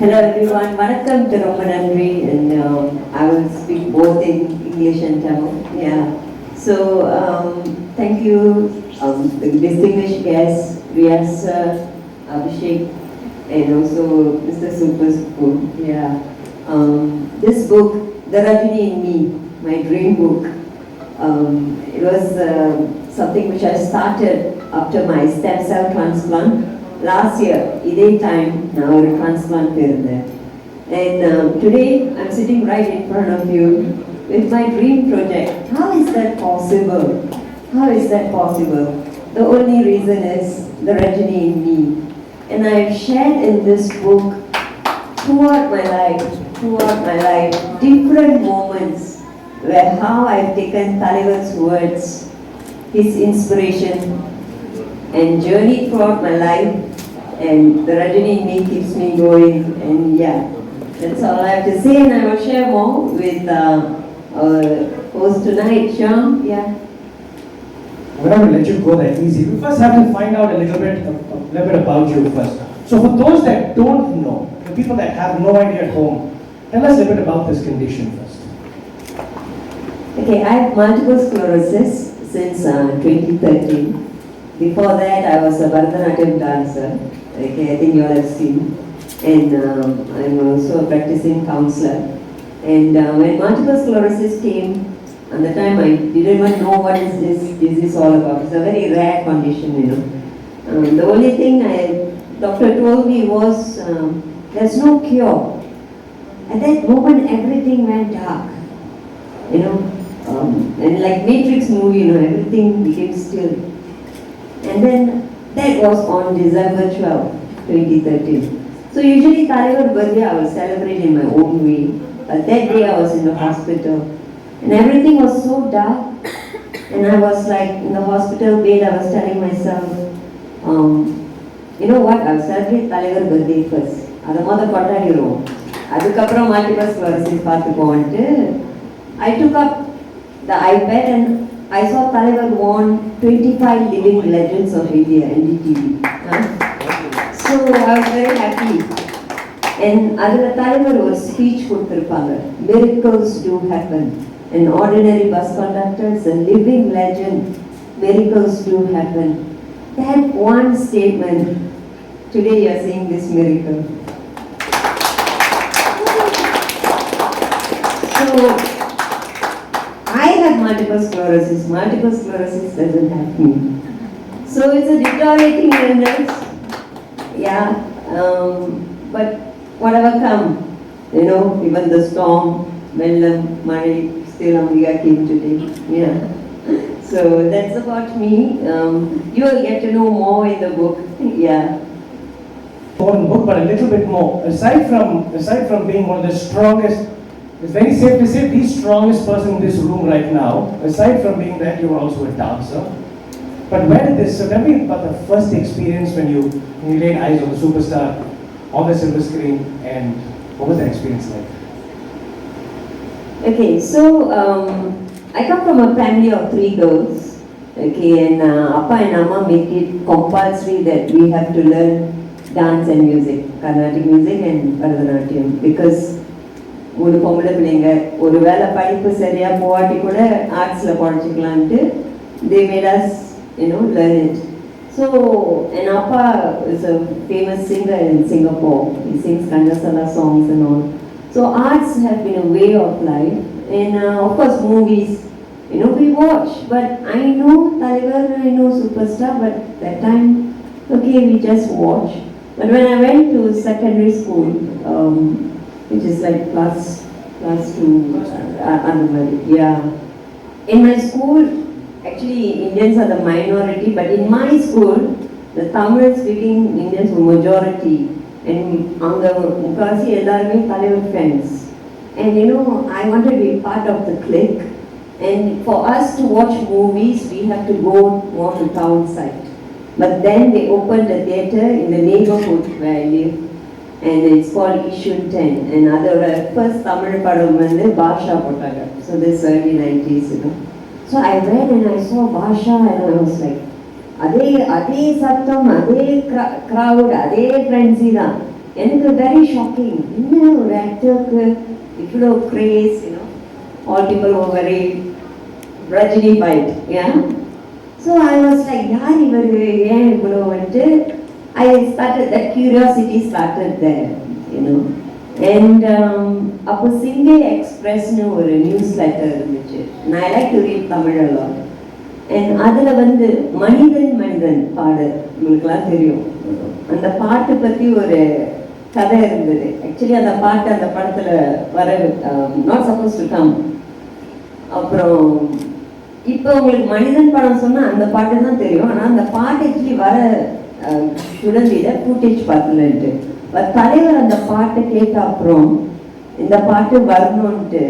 Hello everyone, welcome to Romanandri and um, I will speak both in English and Tamil. Yeah. So um, thank you um, distinguished guests, Rias sir, Abhishek and also Mr. Super Spoon. Yeah. Um, this book, The Rajini in Me, my dream book, um, it was uh, something which I started after my stem cell transplant Last year, இதே time, நான் ஒரு transplant இருந்தேன். And um, today, I'm sitting right in front of you with my dream project. How is that possible? How is that possible? The only reason is the Rajini in me. And I've shared in this book throughout my life, throughout my life, different moments where how I've taken Taliban's words, his inspiration, and journeyed throughout my life. and the Rajani in me keeps me going. And yeah, that's all I have to say. And I will share more with uh, our host tonight, Shyam. Yeah. I'm not going to let you go that easy. We first have to find out a little bit, a little bit about you first. So for those that don't know, the people that have no idea at home, tell us a bit about this condition first. Okay, I have multiple sclerosis since uh, 2013. Before that, I was a Bharatanatyam dancer. Okay, I think you all have seen. And um, I'm also a practicing counselor. And uh, when multiple sclerosis came, at the time I didn't even know what is this disease all about. It's a very rare condition, you know. Um, the only thing I doctor told me was um, there's no cure. At that moment, everything went dark. You know, um, and like Matrix movie, you know, everything became still. And then that was on December 12, 2013. So usually Taliban birthday I will celebrate in my own way. But that day I was in the hospital. And everything was so dark. And I was like in the hospital bed, I was telling myself, um, you know what, I'll celebrate தலைவர் birthday first. அதை முத கொண்டாடிடுவோம் அதுக்கப்புறம் multiple sclerosis பார்த்துக்குவோன்ட்டு I took up the iPad and I saw Taliban won 25 Living Legends of India, NDTV. Huh? So I was very happy. And அதில் தலைவர் ஒரு speech கொடுத்துருப்பாங்க miracles do happen an ordinary bus conductor is a living legend miracles do happen that one statement today you are seeing this miracle so I have multiple sclerosis multiple sclerosis doesn't have me so it's a deteriorating illness yeah, um, but whatever come, you know, even the storm, Mellam, Mari, still Amriya came today. Yeah. So that's about me. Um, you will get to know more in the book. Yeah. One book, but a little bit more. Aside from, aside from being one of the strongest, it's very safe to say the strongest person in this room right now. Aside from being that, you were also a dancer. But where did this, so tell me about the first experience when you, when you laid eyes on the superstar on the silver screen and what was that experience like? Okay, so um, I come from a family of three girls. Okay, and uh, Appa and Amma make it compulsory that we have to learn dance and music, Carnatic music and Bharatanatyam, because ஒரு பொம்பளை பிள்ளைங்க ஒரு வேளை படிப்பு சரியா போகாட்டி கூட ஆர்ட்ஸில் படிச்சுக்கலான்ட்டு they made us you know learn it so என் அப்பா is a famous singer in Singapore he sings Ghantasala songs and all so arts have been a way of life and uh, of course movies you know we watch but I know Taliban I know Superstar but that time okay we just watch but when I went to secondary school um, which is like class class two uh, under yeah in my school actually Indians are the minority but in my school the Tamil speaking Indians were majority and அங்க முக்காசி எல்லாருமே தலைவர் fans and you know I wanted to be part of the clique and for us to watch movies we have to go more to town side but then they opened a theatre in the neighborhood where I live and it's called Ishun 10 and அதோட first Tamil படம் வந்து பாஷா போட்டாங்க so this early 90s you know so I read and I saw Basha and I was like அதே அதே சத்தம் அதே crowd அதே ஃப்ரெண்ட்ஸி தான் எனக்கு வெரி ஷாக்கிங் என்ன ஒரு ஆக்டருக்கு இவ்வளோ craze you know all people oh very Rajini fight ya so I was like யார் இவர் ஏன் இவ்வளோ வந்துட்டு I that curiosity started there, you know. And um, அப்போ சிங்கே எக்ஸ்பிரஸ்னு ஒரு நியூஸ் லெட்டர் இருந்துச்சு. நான் like to read Tamil and அதில் வந்து மனிதன் மனிதன் பாடல் உங்களுக்குலாம் தெரியும். அந்த பாட்டு பற்றி ஒரு கதை இருந்தது. ஆக்சுவலி அந்த பாட்டு அந்த படத்தில் வர நாட் சப்போஸ் டு கம் அப்புறம் இப்போ உங்களுக்கு மனிதன் படம் சொன்னால் அந்த பாட்டு தான் தெரியும். ஆனால் அந்த பாட்டு ஆக்சுவலி வர சுடந்தில ஃபூட்டேஜ் பார்த்துலன்ட்டு பட் தலைவர் அந்த பாட்டை கேட்ட அப்புறம் இந்த பாட்டு வரணும்ன்ட்டு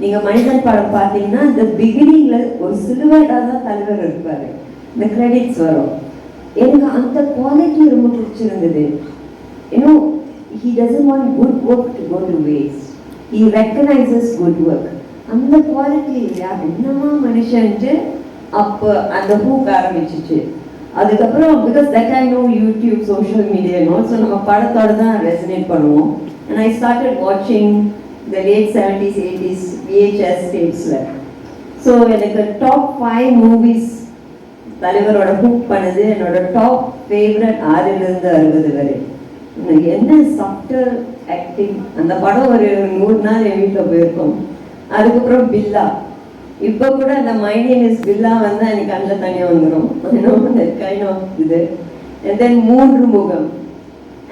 நீங்கள் மனிதன் படம் பார்த்தீங்கன்னா இந்த பிகினிங்கில் ஒரு சிலுவேட்டாக தான் தலைவர் இருப்பார். இந்த கிரெடிட்ஸ் வரும். எனக்கு அந்த குவாலிட்டி ரொம்ப பிடிச்சிருந்தது. You know he doesn't want good work to go to waste he recognises good work அந்த குவாலிட்டி இல்லையா என்னமா மனுஷன்ட்டு அப்போ அந்த ஹூக் ஆரம்பிச்சிச்சு. அதுக்கப்புறம் because that I no YouTube social media so நம்ம படத்தோட தான் ரெசனேட் பண்ணுவோம். அண்ட் ஐ ஸ்டார்டட் வாட்சிங் the late seventies eighties VHS டேப்ஸில் so எனக்கு டாப் ஃபைவ் மூவிஸ் தலைவரோட ஹுக் பண்ணது என்னோட டாப் ஃபேவரட் ஆறிலிருந்து அறுபது வரை. என்ன சாஃப்ட்வேர் ஆக்டிங் அந்த படம் ஒரு நூறு நாள் என் வீட்டில் போயிருக்கோம். அதுக்கப்புறம் பில்லா. இப்போ கூட அந்த மை நேம் இஸ் பில்லா வந்து எனக்கு கண்ணில் தனியாக வந்துடும் இன்னும் கைண்ட் ஆஃப் இது. And then மூன்று முகம்.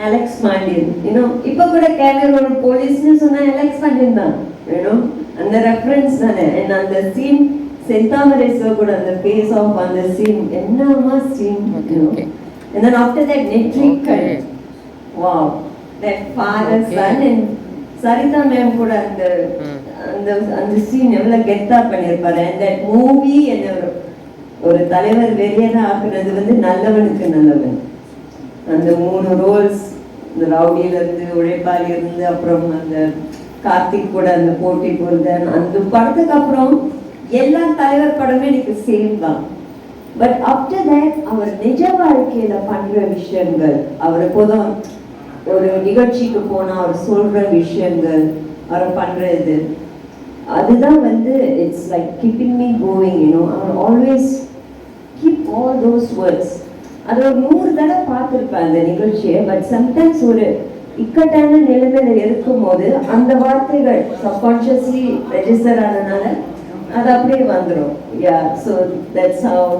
அலெக்ஸ் மாண்டியன் இன்னும் இப்போ கூட கேரியர் ஒரு போலீஸ்னு சொன்னா அலெக்ஸ் மாண்டியன் தான். வேணும் அந்த ரெஃபரன்ஸ் தானே. And அந்த சீன் செந்தாமரேஸ்வர கூட அந்த ஃபேஸ் ஆஃப் அந்த சீன் என்னமா scene and then after that Netrikan wow that father son and Saritha ma'am கூட அந்த அந்த அந்த சீன் எவ்வளவு கெத்தா பண்ணியிருப்பாரு. அந்த மூவி என்ன ஒரு ஒரு தலைவர் வெளியேற ஆக்குறது வந்து நல்லவனுக்கு நல்லவன். அந்த மூணு ரோல்ஸ் இந்த ரவுடியில இருந்து உழைப்பாளி இருந்து அப்புறம் அந்த கார்த்திக் கூட அந்த போட்டி போகிறது அந்த படத்துக்கு அப்புறம் எல்லா தலைவர் படமே எனக்கு சேம் தான். பட் ஆஃப்டர் தட் அவர் நிஜ வாழ்க்கையில பண்ற விஷயங்கள் அவர் எப்போதும் ஒரு நிகழ்ச்சிக்கு போனா அவர் சொல்ற விஷயங்கள் அவர் பண்ற இது அதுதான் வந்து it's like keeping me going you know always keep all those words அது ஒரு நூறு தடவை பார்த்துருப்பேன் அந்த நிகழ்ச்சியை பட் சம்டைம்ஸ் ஒரு இக்கட்டான நிலைமையில இருக்கும்போது அந்த வார்த்தைகள் சப்கான்ஷியஸ்லி ரெஜிஸ்டர் ஆனதுனால அது அப்படியே வந்துடும் yeah so that's how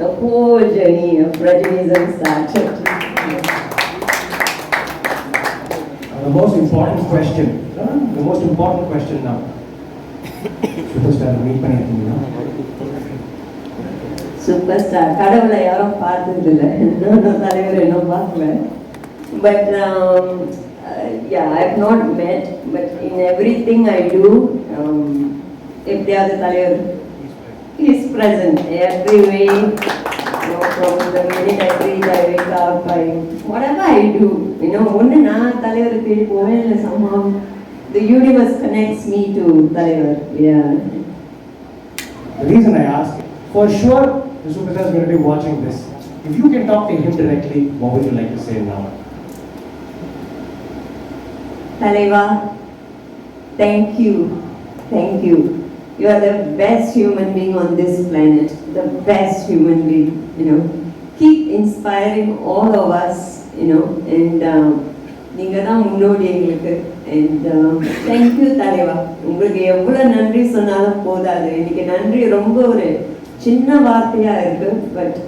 the whole journey of Rajinism start The most important question, uh, the most important question now. Superstar meet பண்ணிருக்கீங்களா சூப்பர் ஸ்டார் கடவுளை யாரும் பார்த்தது இல்லை தலைவர் இன்னும் பார்க்கல. But yeah I have not met but in everything I do எப்படியாவது தலைவர் is present every way you know, from the minute I breathe, I wake up, I, whatever I do, you know, நான் தலைவர் தேடி போவேன் இல்லை சம்பவம் the universe connects me to Taiwan. Yeah. The reason I ask, for sure, the Superstar is going to be watching this. If you can talk to him directly, what would you like to say now? Taleva, thank you. Thank you. You are the best human being on this planet. The best human being, you know. Keep inspiring all of us, you know, and. Um, நீங்க தான் முன்னோடி எங்களுக்கு. Thank you தலைவா. உங்களுக்கு எவ்வளோ நன்றி சொன்னாலும் போதாது. இன்னைக்கு நன்றி ரொம்ப ஒரு சின்ன வார்த்தையா இருக்கு but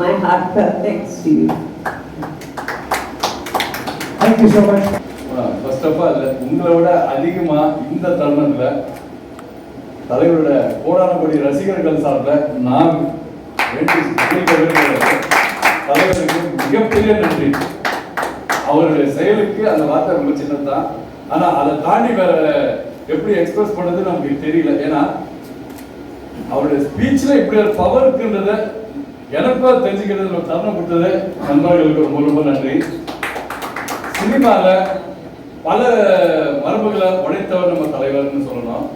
my heart thanks to you Thank you so much. First of all உங்களை விட அதிகமா இந்த தருணத்துல தலைவரோட கோடான கோடி ரசிகர்கள் சார்பில் நான் தலைவருக்கு மிகப்பெரிய நன்றி. அவருடைய செயலுக்கு அந்த வார்த்தை ரொம்ப சின்னதுதான். ஆனா அதை தாண்டி வேற எப்படி எக்ஸ்பிரஸ் பண்ணது நமக்கு தெரியல. ஏன்னா அவருடைய ஸ்பீச்ல இப்படி ஒரு பவர் இருக்குன்றத எனக்கோ தெரிஞ்சுக்கிறது ஒரு தருணம் கொடுத்தது நண்பர்களுக்கு ரொம்ப ரொம்ப நன்றி. சினிமாவில் பல மரபுகளை உடைத்தவர் நம்ம தலைவர்னு சொல்லணும்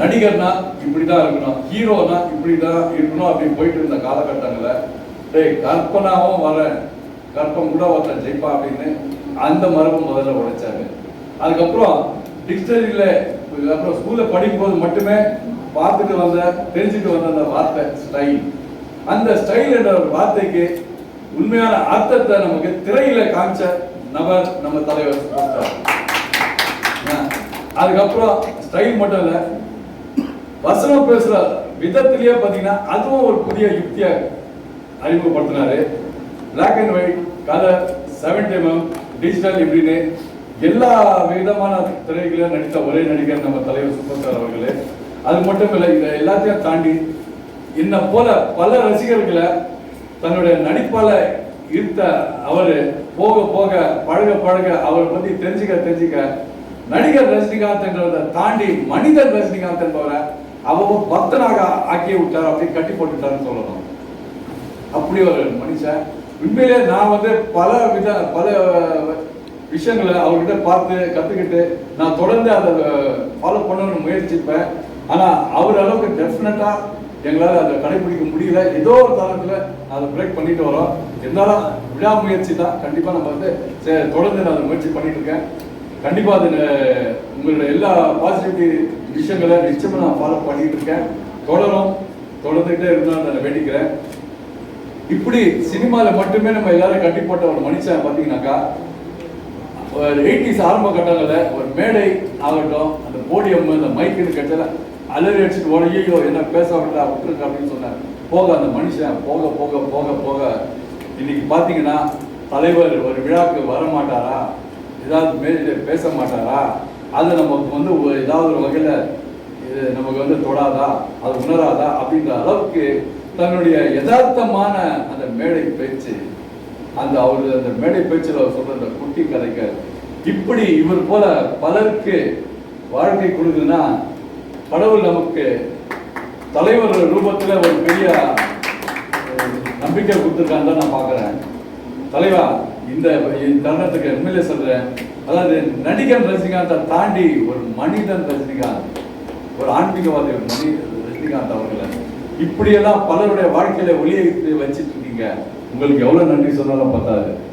நடிகர்னா இப்படிதான் இருக்கணும். ஹீரோனா இப்படிதான் இருக்கணும் அப்படி போயிட்டு இருந்த காலகட்டங்களில் டேய் கற்பனாவும் வரேன். கற்பம் கூட ஒருத்தன் ஜெயிப்பா அப்படின்னு அந்த மரபு முதல்ல உடைச்சாரு. அதுக்கப்புறம் டிக்ஷனரியில் அப்புறம் ஸ்கூல்ல படிக்கும்போது மட்டுமே பார்த்துட்டு வந்த தெரிஞ்சுட்டு வந்த அந்த வார்த்தை ஸ்டைல் அந்த ஸ்டைல் என்ற ஒரு வார்த்தைக்கு உண்மையான அர்த்தத்தை நமக்கு திரையில காமிச்ச நபர் நம்ம தலைவர் அதுக்கப்புறம் ஸ்டைல் மட்டும் இல்ல வசனம் பேசுற விதத்திலேயே பாத்தீங்கன்னா அதுவும் ஒரு புதிய யுக்தியை அறிமுகப்படுத்தினாரு. Black and white colour seventy MM digital இப்படின்னு எல்லா விதமான திரைகளையும் நடித்த ஒரே நடிகர் நம்ம தலைவர் சூப்பர் ஸ்டார் அவர்களே. அது மட்டும் இல்லை இதை எல்லாத்தையும் தாண்டி என்ன போல பல ரசிகர்களை தன்னுடைய நடிப்பால ஈர்த்த அவர் போக போக பழக பழக அவரை பற்றி தெரிஞ்சுக்க தெரிஞ்சுக்க நடிகர் ரஜினிகாந்த் என்றதை தாண்டி மனிதர் ரஜினிகாந்த் என்பவரை அவங்க பக்தனாக ஆக்கி விட்டார் அப்படி கட்டி போட்டுட்டாருன்னு சொல்லணும். அப்படி ஒரு மனுஷன் உண்மையிலே நான் வந்து பல வித பல விஷயங்களை அவர்கிட்ட பார்த்து கற்றுக்கிட்டு நான் தொடர்ந்து அதை ஃபாலோ பண்ணணும்னு முயற்சிப்பேன். ஆனால் அவர் அளவுக்கு டெஃபினட்டாக எங்களால் அதை கடைபிடிக்க முடியல. ஏதோ ஒரு தளத்துல அதை பிரேக் பண்ணிட்டு வரோம். இருந்தாலும் விடாமுயற்சி தான். கண்டிப்பாக நம்ம வந்து சரி, தொடர்ந்து நான் அதை முயற்சி பண்ணிட்டு இருக்கேன். கண்டிப்பா அது உங்களோட எல்லா பாசிட்டிவிட்டி விஷயங்களை நிச்சயமாக நான் ஃபாலோ பண்ணிட்டு இருக்கேன். தொடரும். தொடர்ந்துகிட்டே இருந்தாலும் நான் வேண்டிக்கிறேன். இப்படி சினிமாவில் மட்டுமே நம்ம எல்லாரும் கட்டி போட்ட ஒரு மனுஷன் பார்த்தீங்கன்னாக்கா ஒரு எயிட்டிஸ் ஆரம்ப கட்டங்களில் ஒரு மேடை ஆகட்டும் அந்த போடியம் அந்த மைக்குன்னு கட்டல அலறி அடிச்சுட்டு ஐயோ என்ன பேச விட்டா விட்டுருக்கு? அப்படின்னு சொன்னார். போக அந்த மனுஷன் போக போக போக போக இன்னைக்கு பார்த்தீங்கன்னா தலைவர் ஒரு விழாக்கு வர மாட்டாரா ஏதாவது மேலே பேச மாட்டாரா? அது நமக்கு வந்து ஏதாவது ஒரு வகையில் இது நமக்கு வந்து தொடாதா? அது உணராதா? அப்படின்ற அளவுக்கு தன்னுடைய யதார்த்தமான அந்த மேடை பேச்சு அந்த அவரு அந்த மேடை பேச்சில் அவர் சொல்ற அந்த குட்டி கதைகள் இப்படி இவர் போல பலருக்கு வாழ்க்கை கொடுக்குதுன்னா கடவுள் நமக்கு தலைவர் ரூபத்தில் ஒரு பெரிய நம்பிக்கை கொடுத்துருக்கான்னு தான் நான் பார்க்குறேன். தலைவா இந்த தருணத்துக்கு எம்எல்ஏ சொல்கிறேன் அதாவது நடிகன் ரஜினிகாந்தை தாண்டி ஒரு மனிதன் ரஜினிகாந்த் ஒரு ஆன்மீகவாதி ஒரு மனிதன் ரஜினிகாந்த் அவர்களை இப்படியெல்லாம் பலருடைய வாழ்க்கையில ஒளியை வச்சுட்டு இருக்கீங்க. உங்களுக்கு எவ்வளவு நன்றி சொன்னாலும் பத்தாது.